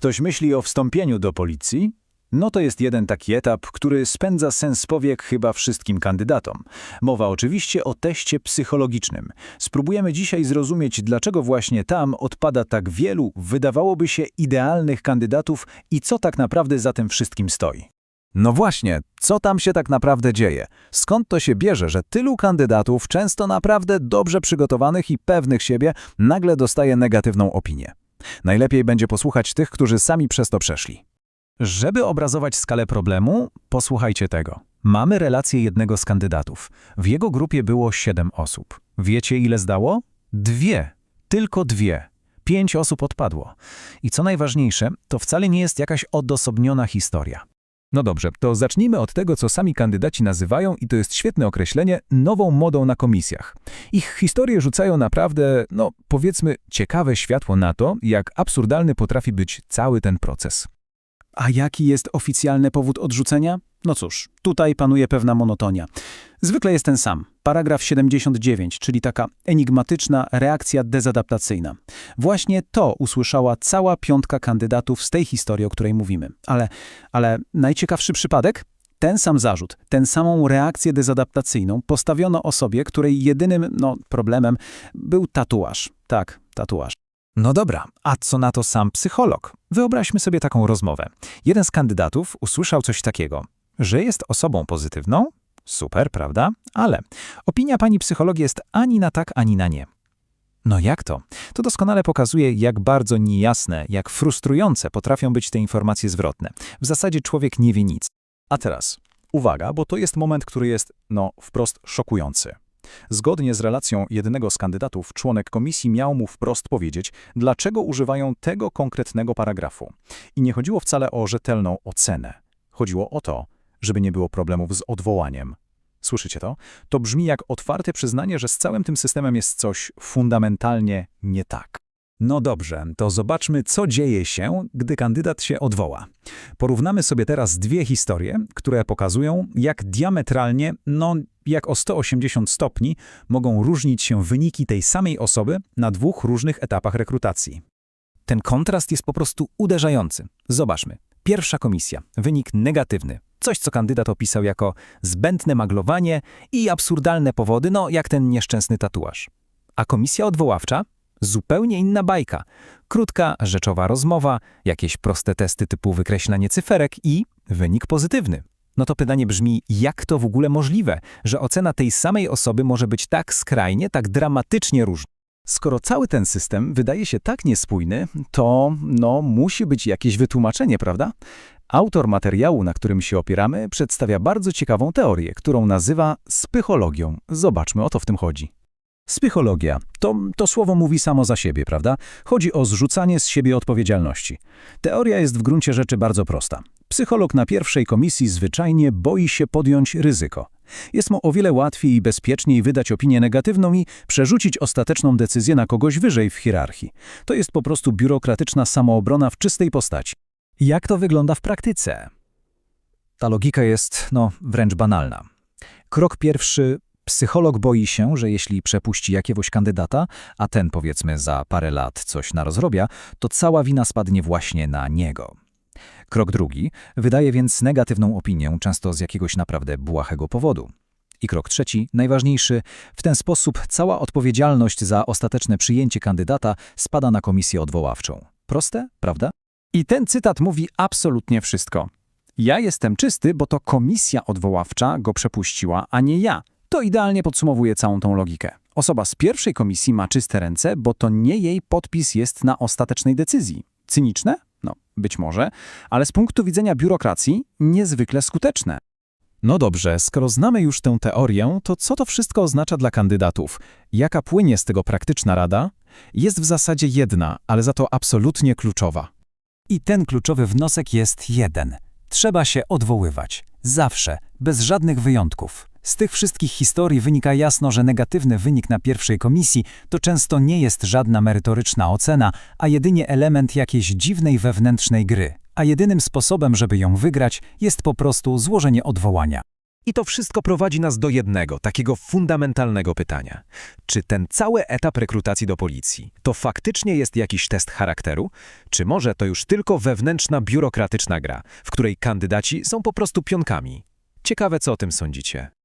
Ktoś myśli o wstąpieniu do policji? No to jest jeden taki etap, który spędza sens powiek chyba wszystkim kandydatom. Mowa oczywiście o teście psychologicznym. Spróbujemy dzisiaj zrozumieć, dlaczego właśnie tam odpada tak wielu, wydawałoby się, idealnych kandydatów i co tak naprawdę za tym wszystkim stoi. No właśnie, co tam się tak naprawdę dzieje? Skąd to się bierze, że tylu kandydatów, często naprawdę dobrze przygotowanych i pewnych siebie, nagle dostaje negatywną opinię? Najlepiej będzie posłuchać tych, którzy sami przez to przeszli. Żeby obrazować skalę problemu, posłuchajcie tego. Mamy relację jednego z kandydatów. W jego grupie było siedem osób. Wiecie, ile zdało? Dwie. Tylko dwie. Pięć osób odpadło. I co najważniejsze, to wcale nie jest jakaś odosobniona historia. No dobrze, to zacznijmy od tego, co sami kandydaci nazywają, i to jest świetne określenie, nową modą na komisjach. Ich historie rzucają naprawdę, no powiedzmy, ciekawe światło na to, jak absurdalny potrafi być cały ten proces. A jaki jest oficjalny powód odrzucenia? No cóż, tutaj panuje pewna monotonia. Zwykle jest ten sam. Paragraf 79, czyli taka enigmatyczna reakcja dezadaptacyjna. Właśnie to usłyszała cała piątka kandydatów z tej historii, o której mówimy. Ale, ale najciekawszy przypadek? Ten sam zarzut, tę samą reakcję dezadaptacyjną postawiono osobie, której jedynym no, problemem był tatuaż. Tak, tatuaż. No dobra, a co na to sam psycholog? Wyobraźmy sobie taką rozmowę. Jeden z kandydatów usłyszał coś takiego, że jest osobą pozytywną? Super, prawda? Ale opinia pani psycholog jest ani na tak, ani na nie. No jak to? To doskonale pokazuje, jak bardzo niejasne, jak frustrujące potrafią być te informacje zwrotne. W zasadzie człowiek nie wie nic. A teraz, uwaga, bo to jest moment, który jest, no, wprost szokujący. Zgodnie z relacją jednego z kandydatów, członek komisji miał mu wprost powiedzieć, dlaczego używają tego konkretnego paragrafu. I nie chodziło wcale o rzetelną ocenę. Chodziło o to, żeby nie było problemów z odwołaniem. Słyszycie to? To brzmi jak otwarte przyznanie, że z całym tym systemem jest coś fundamentalnie nie tak. No dobrze, to zobaczmy, co dzieje się, gdy kandydat się odwoła. Porównamy sobie teraz dwie historie, które pokazują, jak diametralnie, no jak o 180 stopni, mogą różnić się wyniki tej samej osoby na dwóch różnych etapach rekrutacji. Ten kontrast jest po prostu uderzający. Zobaczmy. Pierwsza komisja. Wynik negatywny. Coś, co kandydat opisał jako zbędne maglowanie i absurdalne powody, no jak ten nieszczęsny tatuaż. A komisja odwoławcza? Zupełnie inna bajka. Krótka, rzeczowa rozmowa, jakieś proste testy typu wykreślanie cyferek i wynik pozytywny. No to pytanie brzmi, jak to w ogóle możliwe, że ocena tej samej osoby może być tak skrajnie, tak dramatycznie różna? Skoro cały ten system wydaje się tak niespójny, to no, musi być jakieś wytłumaczenie, prawda? Autor materiału, na którym się opieramy, przedstawia bardzo ciekawą teorię, którą nazywa spychologią. Zobaczmy, o to w tym chodzi. Spychologia. To, to słowo mówi samo za siebie, prawda? Chodzi o zrzucanie z siebie odpowiedzialności. Teoria jest w gruncie rzeczy bardzo prosta. Psycholog na pierwszej komisji zwyczajnie boi się podjąć ryzyko. Jest mu o wiele łatwiej i bezpieczniej wydać opinię negatywną i przerzucić ostateczną decyzję na kogoś wyżej w hierarchii. To jest po prostu biurokratyczna samoobrona w czystej postaci. Jak to wygląda w praktyce? Ta logika jest, no, wręcz banalna. Krok pierwszy Psycholog boi się, że jeśli przepuści jakiegoś kandydata, a ten powiedzmy za parę lat coś narozrobia, to cała wina spadnie właśnie na niego. Krok drugi wydaje więc negatywną opinię, często z jakiegoś naprawdę błahego powodu. I krok trzeci, najważniejszy, w ten sposób cała odpowiedzialność za ostateczne przyjęcie kandydata spada na komisję odwoławczą. Proste, prawda? I ten cytat mówi absolutnie wszystko. Ja jestem czysty, bo to komisja odwoławcza go przepuściła, a nie ja. To idealnie podsumowuje całą tą logikę. Osoba z pierwszej komisji ma czyste ręce, bo to nie jej podpis jest na ostatecznej decyzji. Cyniczne? No, być może, ale z punktu widzenia biurokracji niezwykle skuteczne. No dobrze, skoro znamy już tę teorię, to co to wszystko oznacza dla kandydatów? Jaka płynie z tego praktyczna rada? Jest w zasadzie jedna, ale za to absolutnie kluczowa. I ten kluczowy wniosek jest jeden. Trzeba się odwoływać. Zawsze, bez żadnych wyjątków. Z tych wszystkich historii wynika jasno, że negatywny wynik na pierwszej komisji to często nie jest żadna merytoryczna ocena, a jedynie element jakiejś dziwnej wewnętrznej gry. A jedynym sposobem, żeby ją wygrać, jest po prostu złożenie odwołania. I to wszystko prowadzi nas do jednego, takiego fundamentalnego pytania. Czy ten cały etap rekrutacji do policji to faktycznie jest jakiś test charakteru, czy może to już tylko wewnętrzna biurokratyczna gra, w której kandydaci są po prostu pionkami? Ciekawe, co o tym sądzicie.